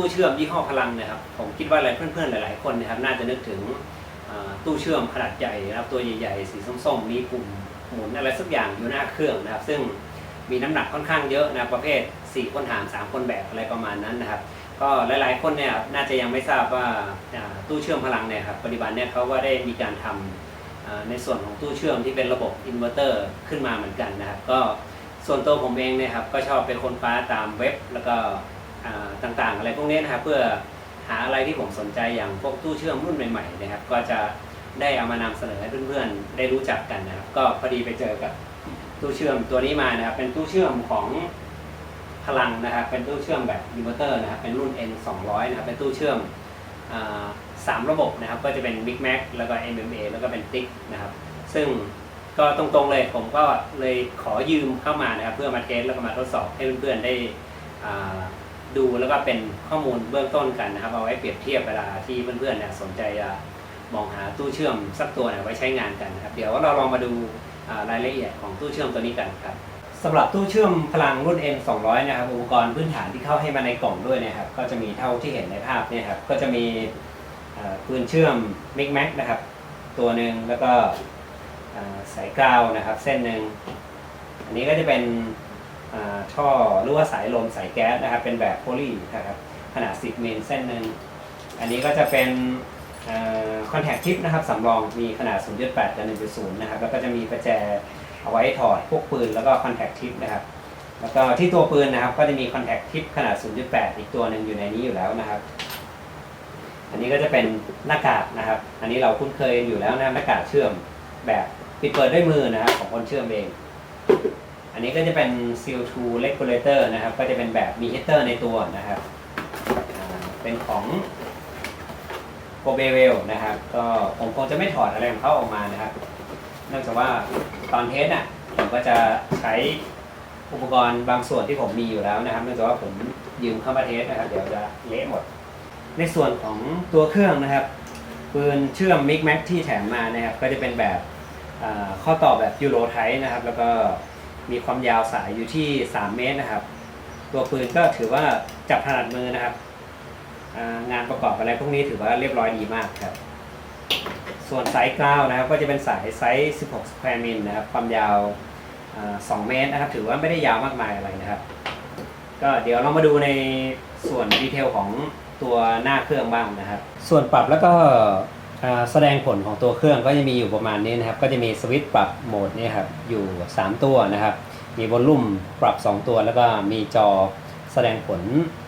ตู้เชื่อมยี่ห้อพลังนะครับ ผมคิดว่าหลายเพื่อนๆหลาย ๆคนนะครับ น่าจะนึกถึงตู้เชื่อมขนาดใหญ่นะครับตัวใหญ่ๆสีส้มๆมีปุ่มหมุนอะไรสักอย่างอยู่หน้าเครื่องนะครับ ซึ่งมีน้ำหนักค่อนข้างเยอะนะรประเภท 4 คนหาม3 คนแบกอะไรประมาณนั้นนะครับ ก็หลายๆคนเนี่ยน่าจะยังไม่ทราบว่าตู้เชื่อมพลังเนี่ยครับปัจจุบันเนี่ยเขาว่าได้มีการทำอ่าในส่วนของตู้เชื่อมที่เป็นระบบอินเวอร์เตอร์ขึ้นมาเหมือนกันนะครับ ก็ส่วนตัวผมเองเนี่ยครับก็ชอบไปค้นคว้าตามเว็บแล้วก็ ต่างๆ อะไรพวกนี้นะครับเพื่อหาอะไรที่ผมสนใจอย่างพวกตู้เชื่อมรุ่นใหม่ๆนะครับ ก็จะได้เอามานำเสนอให้เพื่อนๆได้รู้จักกันนะครับ ก็พอดีไปเจอกับตู้เชื่อมตัวนี้มานะครับ เป็นตู้เชื่อมของพลังนะครับ เป็นตู้เชื่อมแบบอินเวอร์เตอร์นะครับ เป็นรุ่น N 200นะครับ เป็นตู้เชื่อมสามระบบนะครับ ก็จะเป็น Big Mac แล้วก็ MMA แล้วก็เป็น TIC นะครับ ซึ่งก็ตรงๆเลยผมก็เลยขอยืมเข้ามานะครับ เพื่อมาเทสแล้วก็มาทดสอบให้เพื่อนๆได้ ดูแล้วก็เป็นข้อมูลเบื้องต้นกันนะครับ เอาไว้เปรียบเทียบเวลาที่เพื่อนๆเนี่ยสนใจจะมองหาตู้เชื่อมสักตัวเนี่ยไว้ใช้งานกันนะครับ เดี๋ยวเราลองมาดูรายละเอียดของตู้เชื่อมตัวนี้กันครับสำหรับตู้เชื่อมพลังรุ่น N 200นะครับอุปกรณ์พื้นฐานที่เข้าให้มาในกล่องด้วยนะครับ ก็จะมีเท่าที่เห็นในภาพเนี่ยครับก็จะมีปืนเชื่อม Mic Mac นะครับ ตัวหนึ่งแล้วก็สายกาวนะครับ เส้นหนึ่งอันนี้ก็จะเป็น ท่อหรือว่าสายลมสายแก๊สนะครับ เป็นแบบโพลีนะครับขนาด 10 มิลเส้นหนึ่งอันนี้ก็จะเป็นคอนแทคทิปนะครับสำรองมีขนาด 0.8 กับ 1.0 นะครับ แล้วก็จะมีประแจเอาไว้ถอดพวกปืนแล้วก็คอนแทคทิปนะครับ แล้วก็ที่ตัวปืนนะครับ ก็จะมีคอนแทคทิปขนาด 0.8 อีกตัวหนึ่งอยู่ในนี้อยู่แล้วนะครับ อันนี้ก็จะเป็นหน้ากากนะครับ อันนี้เราคุ้นเคยอยู่แล้วนะหน้ากากเชื่อมแบบปิดเปิดด้วยมือนะครับของคนเชื่อมเอง อันนี้ก็จะเป็น Seal 2 Regulator นะครับ ก็จะเป็นแบบมีฮีเตอร์ในตัวนะครับ เป็นของโ o เบเวลนะครับ ก็ผมคงจะไม่ถอดอะไรของเขาออกมานะครับ เนื่องจากว่าตอนเทสอะผมก็จะใช้อุปกรณ์บางส่วนที่ผมมีอยู่แล้วนะครับ เนื่องจากว่าผมยืมเข้ามาเทสนะครับ เดี๋ยวจะเละหมด ในส่วนของตัวเครื่องนะครับปืนเชื่อมมิกแม็กที่แถมมานะครับ ก็จะเป็นแบบข้อต่อแบบยูโรไทป์นะครับ แล้วก็ มีความยาวสายอยู่ที่ 3 เมตรนะครับ ตัวปืนก็ถือว่าจับถนัดมือนะครับ งานประกอบอะไรพวกนี้ถือว่าเรียบร้อยดีมากครับ ส่วนสายกราวนะครับ ก็จะเป็นสายไซส์ 16 สแควร์มิลนะครับ ความยาว 2 เมตรนะครับ ถือว่าไม่ได้ยาวมากมายอะไรนะครับ ก็เดี๋ยวเรามาดูในส่วนดีเทลของตัวหน้าเครื่องบ้างนะครับ ส่วนปรับแล้วก็ แสดงผลของตัวเครื่องก็จะมีอยู่ประมาณนี้นะครับ ก็จะมีสวิตช์ปรับโหมดนี่ครับอยู่ 3 ตัวนะครับ มีวอลลุ่มปรับ 2 ตัว แล้วก็มีจอแสดงผล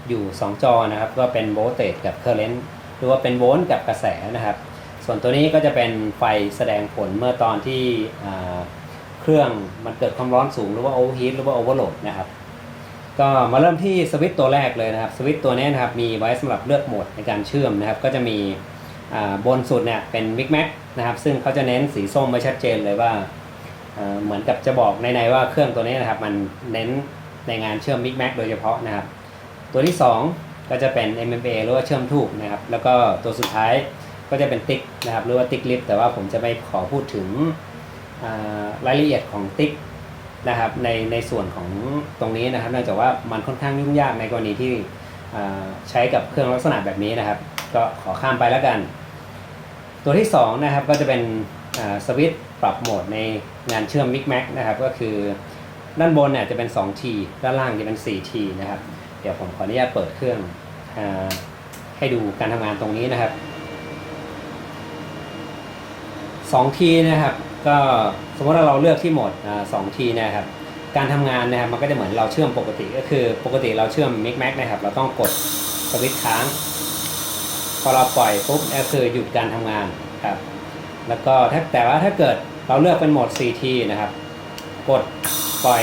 อยู่ 2 จอนะครับ ก็เป็นโวลเตจกับเคอร์เรนต์หรือว่าเป็นโวลต์กับกระแสนะครับ ส่วนตัวนี้ก็จะเป็นไฟแสดงผลเมื่อตอนที่เครื่องมันเกิดความร้อนสูงหรือว่าโอเวอร์ฮีทหรือว่าโอเวอร์โหลดนะครับก็มาเริ่มที่สวิตช์ตัวแรกเลยนะครับ สวิตช์ตัวนี้นะครับมีไว้สำหรับเลือกโหมดในการเชื่อมนะครับ ก็จะมี บนสุดเนี่ยเป็น Big Mac นะครับซึ่งเขาจะเน้นสีส้มไว้ชัดเจนเลยว่าเหมือนกับจะบอกในๆว่าเครื่องตัวนี้นะครับมันเน้นในงานเชื่อม Big Mac โดยเฉพาะนะครับ ตัวที่ 2 ก็จะเป็น MMA หรือว่าเชื่อมทูกนะครับ แล้วก็ตัวสุดท้ายก็จะเป็นติ๊กนะครับหรือว่าติ๊กลิฟแต่ว่าผมจะไม่ขอพูดถึงรายละเอียดของติ๊กนะครับในในส่วนของตรงนี้นะครับเนื่องจากว่ามันค่อนข้างยุ่งยากในกรณีที่ใช้กับเครื่องลักษณะแบบนี้นะครับ ก็ขอข้ามไปแล้วกัน ตัวที่2นะครับก็จะเป็นสวิตช์ปรับโหมดในงานเชื่อม Mic Mac นะครับก็คือด้านบนเนี่ยจะเป็น 2T ด้านล่างจะเป็น 4T นะครับ เดี๋ยวผมขออนุญาตเปิดเครื่องอให้ดูการทำงานตรงนี้นะครับสองทีนะครับก็สมมติว่าเราเลือกที่โหมดสองทีนะครับการทำงานนะครับมันก็จะเหมือนเราเชื่อมปกติก็คือปกติเราเชื่อม Mic Mac นะครับ เราต้องกดสวิตช์ค้าง พอเราปล่อยปุ๊บก็คือหยุดการทำงานครับ แล้วก็ถ้าแต่ว่าถ้าเกิดเราเลือกเป็นโหมด 4T นะครับ กดปล่อย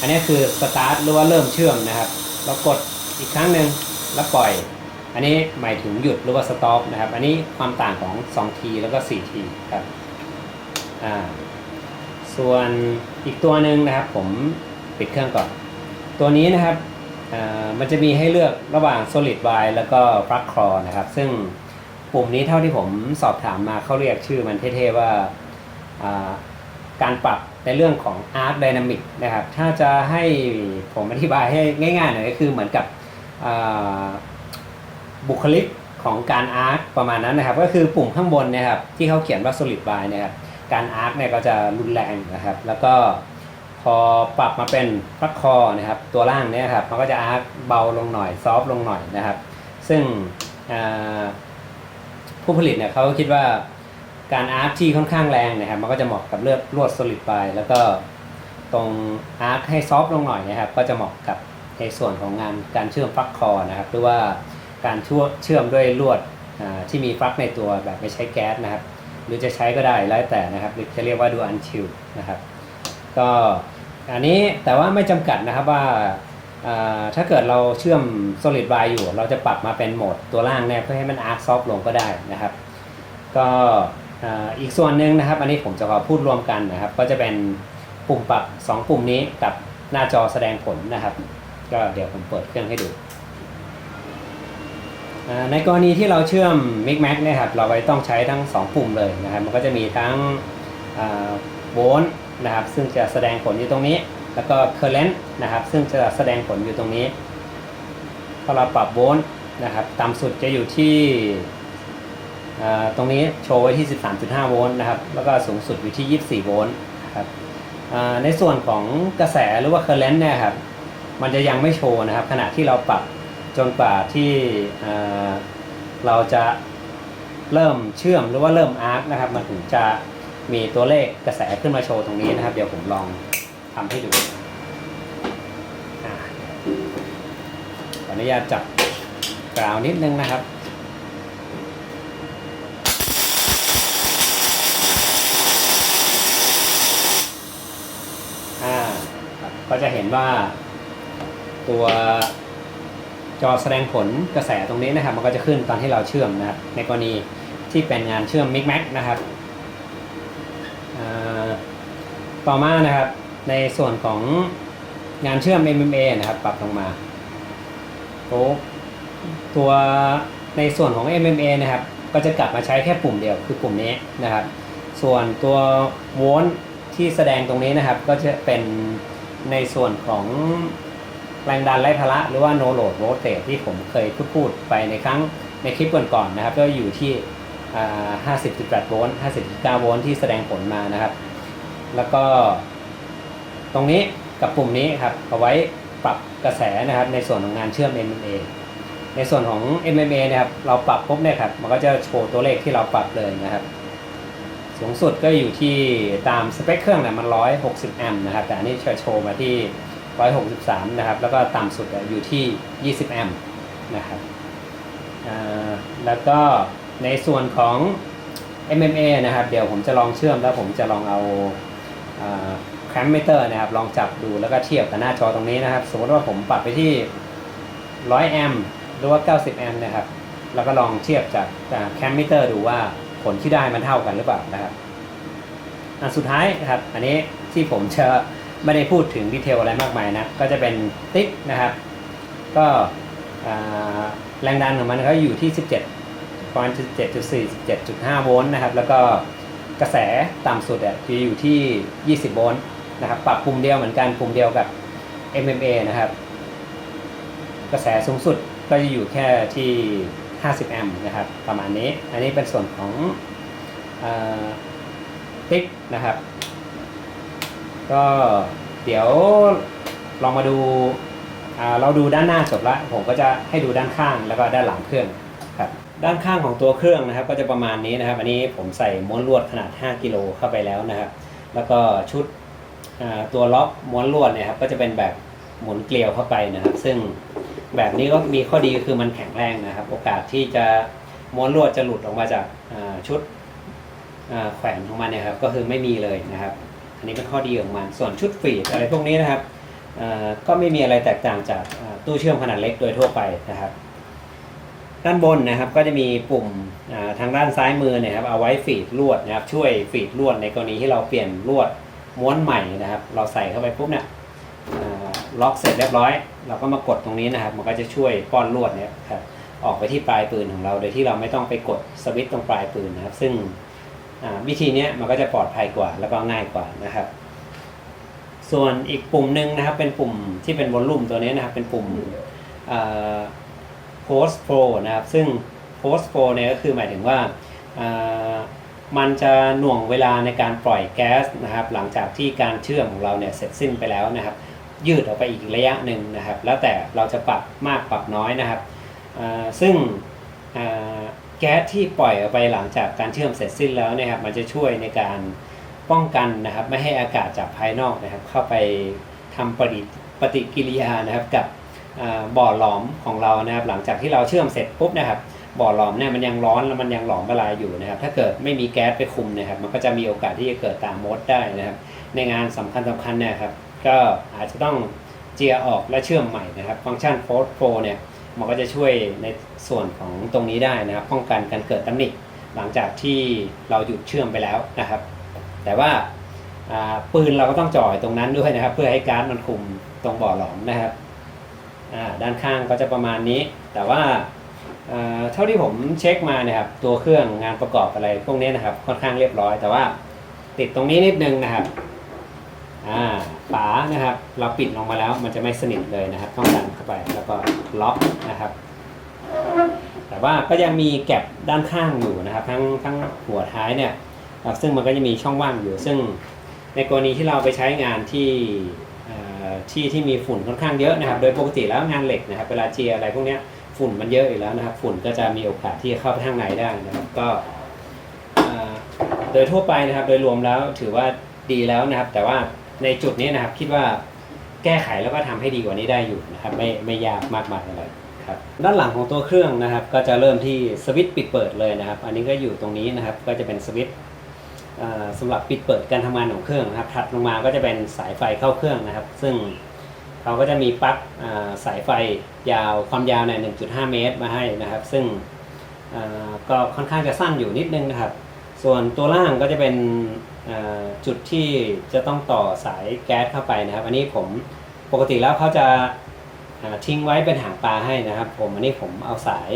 อันนี้คือสตาร์ทหรือว่าเริ่มเชื่อมนะครับ เรากดอีกครั้งหนึ่งแล้วปล่อย อันนี้หมายถึงหยุดหรือว่าสต็อปนะครับ อันนี้ความต่างของ 2T แล้วก็ 4T ครับอ่าส่วนอีกตัวหนึ่งนะครับ ผมปิดเครื่องก่อน ตัวนี้นะครับอ่า มันจะมีให้เลือกระหว่าง Solid Y แล้วก็ Plug Core นะครับ ซึ่งปุ่มนี้เท่าที่ผมสอบถามมาเขาเรียกชื่อมันเท่ๆว่าการปรับในเรื่องของ Arc Dynamic นะครับ ถ้าจะให้ผมอธิบายให้ง่ายๆหน่อยก็คือเหมือนกับบุคลิกของการอาร์คประมาณนั้นนะครับ ก็คือปุ่มข้างบนนะครับที่เขาเขียนว่า solid by นี่ยครับการอาร์คเนี่ยก็จะรุนแรงนะครับ แล้วก็ พอปรับมาเป็นฟักคอนะครับตัวล่างเนี่ยครับมันก็จะอาร์คเบาลงหน่อยซอฟลงหน่อยนะครับ ซึ่งผู้ผลิตเนี่ยเขาก็คิดว่าการอาร์คที่ค่อนข้างแรงนะครับ มันก็จะเหมาะกับเลือดลวด solid by แล้วก็ตรงอาร์คให้ซอฟลงหน่อยนะครับ ก็จะเหมาะกับในส่วนของงานการเชื่อมฟักคอนะครับ หรือว่าการเชื่อมด้วยลวดที่มีฟักในตัวแบบไม่ใช้แก๊สนะครับ หรือจะใช้ก็ได้แล้วแต่นะครับหรือจะเรียกว่าดูอันชิลนะครับ ก็อันนี้แต่ว่าไม่จำกัดนะครับว่าถ้าเกิดเราเชื่อม solid by อยู่ เราจะปรับมาเป็นโหมดตัวล่างเนี่ยเพื่อให้มัน arc soft ลงก็ได้นะครับ ก็อีกส่วนหนึ่งนะครับ อันนี้ผมจะขอพูดรวมกันนะครับ ก็จะเป็นปุ่มปรับ 2 ปุ่มนี้กับหน้าจอแสดงผลนะครับ ก็เดี๋ยวผมเปิดเครื่องให้ดู ในกรณีที่เราเชื่อม Mic Mac เนี่ยครับเราก็ต้องใช้ทั้ง 2 ปุ่มเลยนะครับ มันก็จะมีทั้งโวลต์ นะครับซึ่งจะแสดงผลอยู่ตรงนี้ แล้วก็ current นะครับซึ่งจะแสดงผลอยู่ตรงนี้พอเราปรับโวลต์นะครับต่ำสุดจะอยู่ที่ตรงนี้โชว์ไว้ที่ 13.5 โวลต์นะครับแล้วก็สูงสุดอยู่ที่ 24 โวลต์นะครับในส่วนของกระแสหรือว่า current เนี่ยครับมันจะยังไม่โชว์นะครับ ขณะที่เราปรับจนกว่าที่เราจะเริ่มเชื่อมหรือว่าเริ่มอาร์คนะครับมันถึงจะ มีตัวเลขกระแสขึ้นมาโชว์ตรงนี้นะครับ เดี๋ยวผมลองทำให้ดูอ่าขออนุญาตจับกราวนิดนึงนะครับอ่าก็จะเห็นว่าตัวจอแสดงผลกระแสตรงนี้นะครับ มันก็จะขึ้นตอนที่เราเชื่อมนะครับในกรณีที่เป็นงานเชื่อม Mic Mac นะครับอ่า ต่อมานะครับ ในส่วนของงานเชื่อม MMA นะครับ ปรับลงมาโอ้ตัวในส่วนของ MMA นะครับ ก็จะกลับมาใช้แค่ปุ่มเดียวคือปุ่มนี้นะครับ ส่วนตัวโวลต์ที่แสดงตรงนี้นะครับ ก็จะเป็นในส่วนของแรงดันไร้ภาระหรือว่า no load voltage ที่ผมเคยพูดพูดไปในครั้งในคลิปก่อนๆนะครับ ก็อยู่ที่ 50.8 โวลต์ 50.9 โวลต์ที่แสดงผลมานะครับ แล้วก็ ตรงนี้กับปุ่มนี้ครับเอาไว้ปรับกระแสนะครับ ในส่วนของงานเชื่อม MMA ในส่วนของ MMA นะครับ เราปรับปุ๊บเนี่ยครับ มันก็จะโชว์ตัวเลขที่เราปรับเลยนะครับ สูงสุดก็อยู่ที่ตามสเปคเครื่องนะมัน 160 แอมป์นะครับ แต่อันนี้จะโชว์มาที่ 163 นะครับ แล้วก็ต่ำสุดอยู่ที่ 20 แอมป์นะครับแล้วก็ในส่วนของ MMA นะครับ เดี๋ยวผมจะลองเชื่อมแล้วผมจะลองเอา แคมเมเตอร์นะครับลองจับดูแล้วก็เทียบกับหน้าจอตรงนี้นะครับ สมมติว่าผมปรับไปที่ 100 แอมป์หรือว่า 90 แอมป์นะครับ แล้วก็ลองเทียบจากแคมมิเตอร์ดูว่าผลที่ได้มันเท่ากันหรือเปล่านะครับอันสุดท้ายนะครับ อันนี้ที่ผมจะไม่ได้พูดถึงดีเทลอะไรมากมายนะก็จะเป็นติ๊กนะครับ ก็แรงดันของมันก็อยู่ที่ 17ประมาณ17.4 17.5 โวลต์นะครับ แล้วก็ กระแสต่ำสุดอะจะอยู่ที่ 20 โวลต์นะครับ ปรับปุ่มเดียวเหมือนกันปุ่มเดียวกับ MMA นะครับ กระแสสูงสุดก็จะอยู่แค่ที่ 50 แอมป์นะครับ ประมาณนี้ อันนี้เป็นส่วนของติ๊กนะครับ ก็เดี๋ยวลองมาดู เราดูด้านหน้าจบล้วผมก็จะให้ดูด้านข้างแล้วก็ด้านหลังเครื่อง ด้านข้างของตัวเครื่องนะครับ ก็จะประมาณนี้นะครับ อันนี้ผมใส่ม้วนลวดขนาด 5 กิโลเข้าไปแล้วนะครับ แล้วก็ชุดตัวล็อกม้วนลวดเนี่ยครับก็จะเป็นแบบหมุนเกลียวเข้าไปนะครับ ซึ่งแบบนี้ก็มีข้อดีคือมันแข็งแรงนะครับ โอกาสที่จะม้วนลวดจะหลุดออกมาจากชุดแขวนของมันเนี่ยครับก็คือไม่มีเลยนะครับ อันนี้เป็นข้อดีของมัน ส่วนชุดฟีดอะไรพวกนี้นะครับก็ไม่มีอะไรแตกต่างจากตู้เชื่อมขนาดเล็กโดยทั่วไปนะครับ ด้านบนนะครับก็จะมีปุ่มทางด้านซ้ายมือเนี่ยครับเอาไว้ฟีดลวดนะครับช่วยฟีดลวดในกรณีที่เราเปลี่ยนลวดม้วนใหม่นะครับ เราใส่เข้าไปปุ๊บเนี่ยล็อกเสร็จเรียบร้อย เราก็มากดตรงนี้นะครับ มันก็จะช่วยป้อนลวดเนี่ยครับออกไปที่ปลายปืนของเรา โดยที่เราไม่ต้องไปกดสวิตช์ตรงปลายปืนนะครับ ซึ่งวิธีนี้มันก็จะปลอดภัยกว่าแล้วก็ง่ายกว่านะครับ ส่วนอีกปุ่มหนึ่งนะครับ เป็นปุ่มที่เป็นวอลลุ่มตัวนี้นะครับ เป็นปุ่ม post flow นะครับ ซึ่ง post flow เนี่ยก็คือหมายถึงว่ามันจะหน่วงเวลาในการปล่อยแก๊สนะครับ หลังจากที่การเชื่อมของเราเนี่ยเสร็จสิ้นไปแล้วนะครับ ยืดออกไปอีกระยะหนึ่งนะครับ แล้วแต่เราจะปรับมากปรับน้อยนะครับซึ่งแก๊สที่ปล่อยออกไปหลังจากการเชื่อมเสร็จสิ้นแล้วนะครับ มันจะช่วยในการป้องกันนะครับ ไม่ให้อากาศจากภายนอกนะครับ เข้าไปทำปฏิปฏิกิริยานะครับกับ บ่อหลอมของเรานะครับ หลังจากที่เราเชื่อมเสร็จปุ๊บนะครับบ่อหลอมเนี่ยมันยังร้อนแล้วมันยังหลอมละลายอยู่นะครับ ถ้าเกิดไม่มีแก๊สไปคุมนะครับ มันก็จะมีโอกาสที่จะเกิดตามมดได้นะครับ ในงานสำคัญสำคัญเนี่ยครับก็อาจจะต้องเจียออกและเชื่อมใหม่นะครับ ฟังก์ชันโฟร์โฟเนี่ยมันก็จะช่วยในส่วนของตรงนี้ได้นะครับ ป้องกันการเกิดตำหนิหลังจากที่เราหยุดเชื่อมไปแล้วนะครับ แต่ว่าปืนเราก็ต้องจ่อยตรงนั้นด้วยนะครับ เพื่อให้การมันคุมตรงบ่อหลอมนะครับ ด้านข้างก็จะประมาณนี้ แต่ว่าเท่าที่ผมเช็คมานะครับตัวเครื่องงานประกอบอะไรพวกนี้นะครับค่อนข้างเรียบร้อย แต่ว่าติดตรงนี้นิดนึงนะครับอ่าฝานะครับ เราปิดลงมาแล้วมันจะไม่สนิทเลยนะครับ ต้องดันเข้าไปแล้วก็ล็อกนะครับ แต่ว่าก็ยังมีแก็บด้านข้างอยู่นะครับ ทั้งทั้งหัวท้ายเนี่ยซึ่งมันก็จะมีช่องว่างอยู่ ซึ่งในกรณีที่เราไปใช้งานที่ ที่ที่มีฝุ่นค่อนข้างเยอะนะครับ โดยปกติแล้วงานเหล็กนะครับเวลาเจียอะไรพวกนี้ฝุ่นมันเยอะอยู่แล้วนะครับ ฝุ่นก็จะมีโอกาสที่จะเข้าไปข้างในได้นะครับ ก็โดยทั่วไปนะครับ โดยรวมแล้วถือว่าดีแล้วนะครับ แต่ว่าในจุดนี้นะครับคิดว่าแก้ไขแล้วก็ทำให้ดีกว่านี้ได้อยู่นะครับ ไม่ไม่ยากมากมายอะไรครับด้านหลังของตัวเครื่องนะครับ ก็จะเริ่มที่สวิตช์ปิดเปิดเลยนะครับ อันนี้ก็อยู่ตรงนี้นะครับ ก็จะเป็นสวิตช์ อ่าสำหรับปิดเปิดการทำงานของเครื่องนะครับถัดลงมาก็จะเป็นสายไฟเข้าเครื่องนะครับ ซึ่งเขาก็จะมีปลั๊กสายไฟยาวความยาวเนี่ย1.5 เมตรมาให้นะครับ ซึ่งก็ค่อนข้างจะสั้นอยู่นิดนึงนะครับ ส่วนตัวล่างก็จะเป็นจุดที่จะต้องต่อสายแก๊สเข้าไปนะครับ อันนี้ผมปกติแล้วเขาจะทิ้งไว้เป็นหางปลาให้นะครับ ผมอันนี้ผมเอาสาย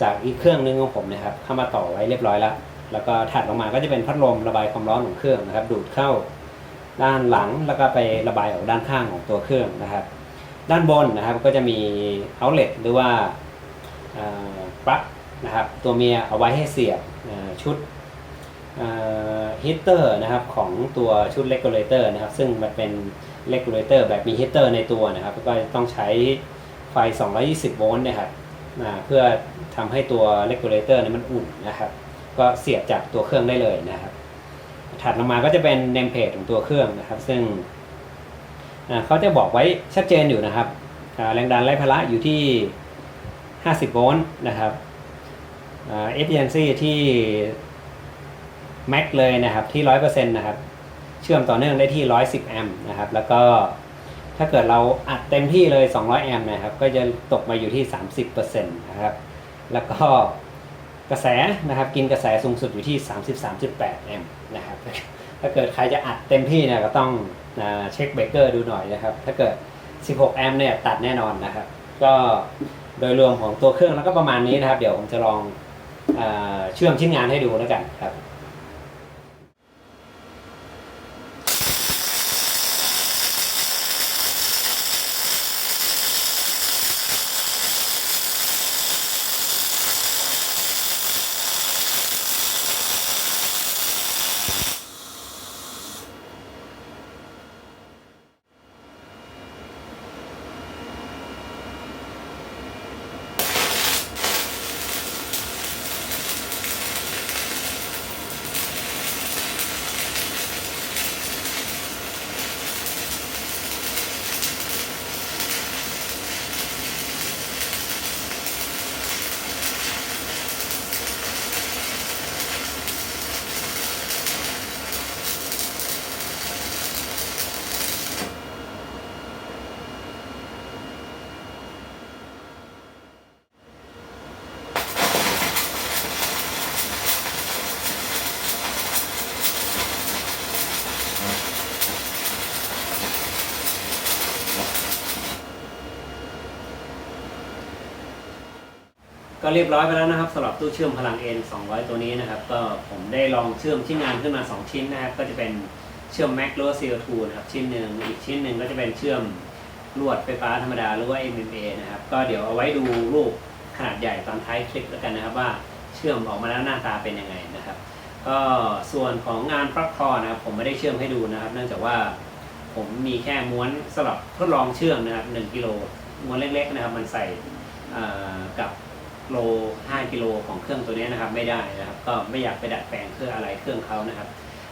จากอีกเครื่องนึงของผมนะครับ เข้ามาต่อไว้เรียบร้อยแล้ว แล้วก็ถัดลงมาก็จะเป็นพัดลมระบายความร้อนของเครื่องนะครับ ดูดเข้าด้านหลังแล้วก็ไประบายออกด้านข้างของตัวเครื่องนะครับ ด้านบนนะครับก็จะมี outlet หรือว่าปลั๊กนะครับตัวเมียเอาไว้ให้เสียบชุดฮีตเตอร์นะครับของตัวชุดเลกูลเลเตอร์นะครับ ซึ่งมันเป็นเลกูลเลเตอร์แบบมีฮีตเตอร์ในตัวนะครับ ก็ต้องใช้ไฟ 220 โวลต์นะครับเพื่อทำให้ตัวเลกูลเลเตอร์นี้มันอุ่นนะครับ ก็เสียบจากตัวเครื่องได้เลยนะครับ ถัดลงมาก็จะเป็นเนมเพจของตัวเครื่องนะครับ ซึ่งเขาจะบอกไว้ชัดเจนอยู่นะครับแรงดันไร้พละอยู่ที่ 50 โวลต์นะครับอ่า efficiency ที่แม็กเลยนะครับที่ร้อยเปอร์เซ็นต์นะครับเชื่อมต่อเนื่องได้ที่ร้อยสิบแอมป์นะครับ แล้วก็ถ้าเกิดเราอัดเต็มที่เลย 200 แอมป์นะครับ ก็จะตกมาอยู่ที่ 30เปอร์เซ็นต์นะครับ แล้วก็ กระแสนะครับกินกระแสสูงสุดอยู่ที่ 33.8 แอมป์นะครับถ้าเกิดใครจะอัดเต็มที่เนี่ยก็ต้องเช็คเบรกเกอร์ดูหน่อยนะครับ ถ้าเกิด 16 แอมป์เนี่ยตัดแน่นอนนะครับ ก็โดยรวมของตัวเครื่องแล้วก็ประมาณนี้นะครับ เดี๋ยวผมจะลองอเชื่อมชิ้นงานให้ดูแล้วกันครับ ก็เรียบร้อยไปแล้วนะครับสำหรับตู้เชื่อมพลัง N 200 ตัวนี้นะครับ ก็ผมได้ลองเชื่อมชิ้นงานขึ้นมา 2 ชิ้นนะครับ ก็จะเป็นเชื่อม Mac หรือว่า CO2 นะครับชิ้นหนึ่งอีกชิ้นหนึ่งก็จะเป็นเชื่อมลวดไฟฟ้าธรรมดาหรือว่า MMA นะครับ ก็เดี๋ยวเอาไว้ดูรูปขนาดใหญ่ตอนท้ายคลิปแล้วกันนะครับว่าเชื่อมออกมาแล้วหน้าตาเป็นยังไงนะครับ ก็ส่วนของงานปลั๊กคอนะครับ ผมไม่ได้เชื่อมให้ดูนะครับ เนื่องจากว่าผมมีแค่ม้วนสำหรับทดลองเชื่อมนะครับ1กิโลม้วนเล็กๆนะครับ มันใส่กับ โล 5 กิโลของเครื่องตัวนี้นะครับ ไม่ได้นะครับ ก็ไม่อยากไปดัดแปลงเครื่องอะไรเครื่องเขานะครับ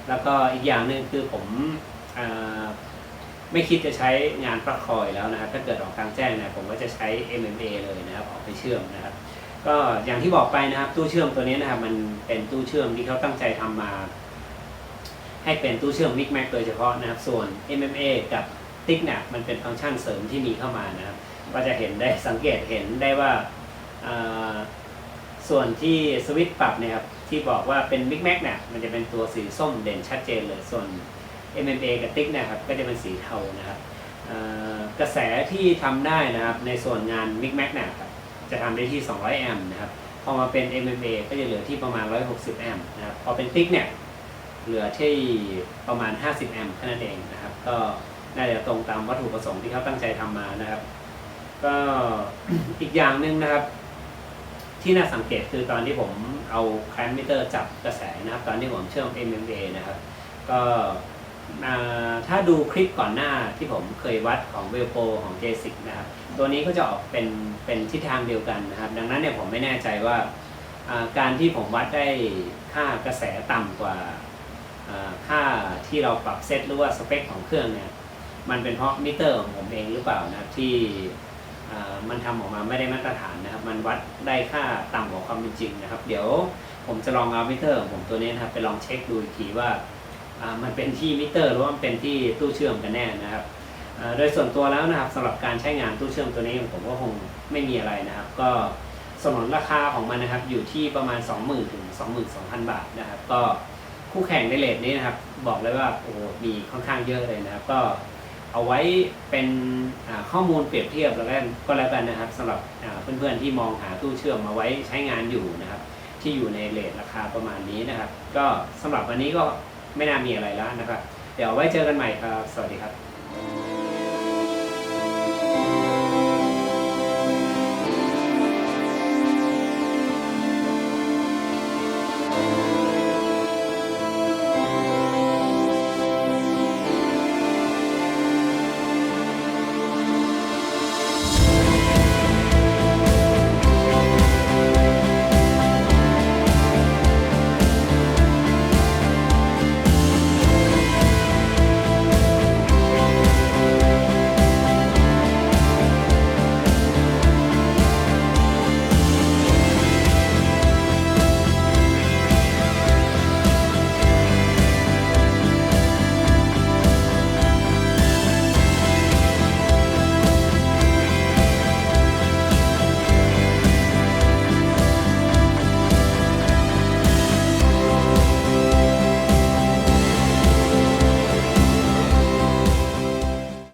แล้วก็อีกอย่างหนึ่งคือผมอไม่คิดจะใช้งานปลั๊กคอยแล้วนะครับ ถ้าเกิดออกกลางแจ้งเนะผมก็จะใช้ MMA เลยนะครับออกไปเชื่อมนะครับ ก็อย่างที่บอกไปนะครับ ตู้เชื่อมตัวนี้นะครับ มันเป็นตู้เชื่อมที่เขาตั้งใจทำมา ให้เป็นตู้เชื่อม Mic Mac โดยเฉพาะนะครับ ส่วน MMA กับ TIC เนี่ยมันเป็นฟังก์ชันเสริมที่มีเข้ามานะครับ ก็จะเห็นได้สังเกตเห็นได้ว่า ส่วนที่สวิตช์ปรับเนี่ยครับที่บอกว่าเป็น Mic Mac เนี่ยมันจะเป็นตัวสีส้มเด่นชัดเจนเลย ส่วน MMA กับ TIC เนะครับก็จะเป็นสีเทานะครับกระแสที่ทำได้นะครับในส่วนงาน Mic Mac เนี่ยครับจะทำได้ที่ 200 แอมป์นะครับพอมาเป็น MMA ก็จะเหลือที่ประมาณ 160 แอมป์นะครับพอเป็นติ๊กเนี่ยเหลือที่ประมาณ 50 แอมป์แค่นั้นเองนะครับ ก็น่าจะตรงตามวัตถุประสงค์ที่เขาตั้งใจทำมานะครับ ก็อีกอย่างหนึ่งนะครับ ที่น่าสังเกตคือตอนที่ผมเอาแคมมิเตอร์จับกระแสนะครับ ตอนที่ผมเชื่อม MMA นะครับ ก็ถ้าดูคลิปก่อนหน้าที่ผมเคยวัดของเวลโปของ J6 นะครับ ตัวนี้ก็จะออกเป็นเป็นทิศทางเดียวกันนะครับ ดังนั้นเนี่ยผมไม่แน่ใจว่าการที่ผมวัดได้ค่ากระแสต่ำกว่าค่าที่เราปรับเซตหรือว่าสเปคของเครื่องเนี่ยมันเป็นเพราะมิเตอร์ของผมเองหรือเปล่านะที่ มันทำออกมาไม่ได้มาตรฐานนะครับ มันวัดได้ค่าต่ำกว่าความเป็นจริงนะครับ เดี๋ยวผมจะลองเอามิเตอร์ของผมตัวนี้นะครับไปลองเช็คดูอีกทีว่ามันเป็นที่มิเตอร์หรือว่ามันเป็นที่ตู้เชื่อมกันแน่นะครับโดยส่วนตัวแล้วนะครับสำหรับการใช้งานตู้เชื่อมตัวนี้ผมก็คงไม่มีอะไรนะครับ ก็สมนราคาของมันนะครับอยู่ที่ประมาณ 20,000ถึง22,000 บาทนะครับ ก็คู่แข่งในเลทนี้นะครับ บอกเลยว่าโอ้มีค่อนข้างเยอะเลยนะครับ ก็ เอาไว้เป็นข้อมูลเปรียบเทียบแล้วกันก็แล้วกันนะครับสำหรับเพื่อนๆที่มองหาตู้เชื่อมมาไว้ใช้งานอยู่นะครับ ที่อยู่ในเลทราคาประมาณนี้นะครับ ก็สำหรับวันนี้ก็ไม่น่ามีอะไรแล้วนะครับ เดี๋ยวไว้เจอกันใหม่ครับ สวัสดีครับ